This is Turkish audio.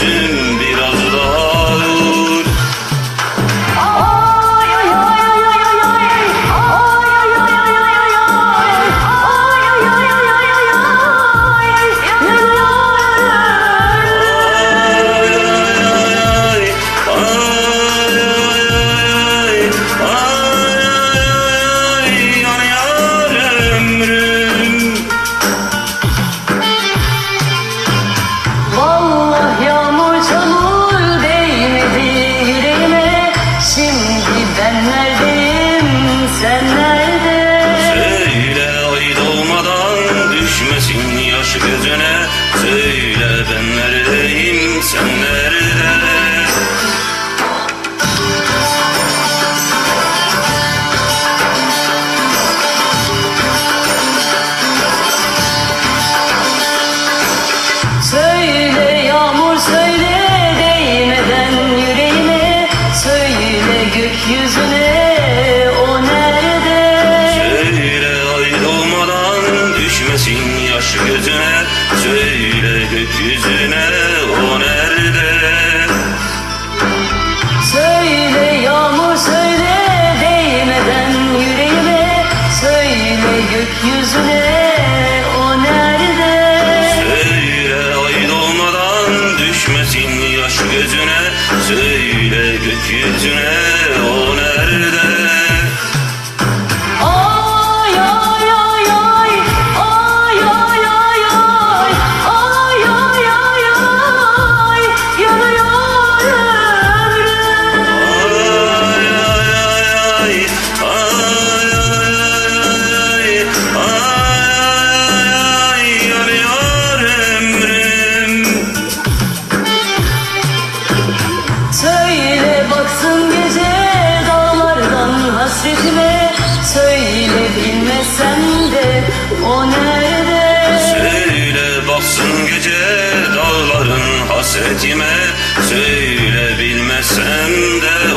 two. Ben neredeyim sen nerede? Söyle ay doğmadan düşmesin yaş gözüne Söyle ben neredeyim sen nerede? using it. Hasretime Söyle bilmesem de o nerede? Söyle baksın gece dağların hasretime Söyle bilmesem de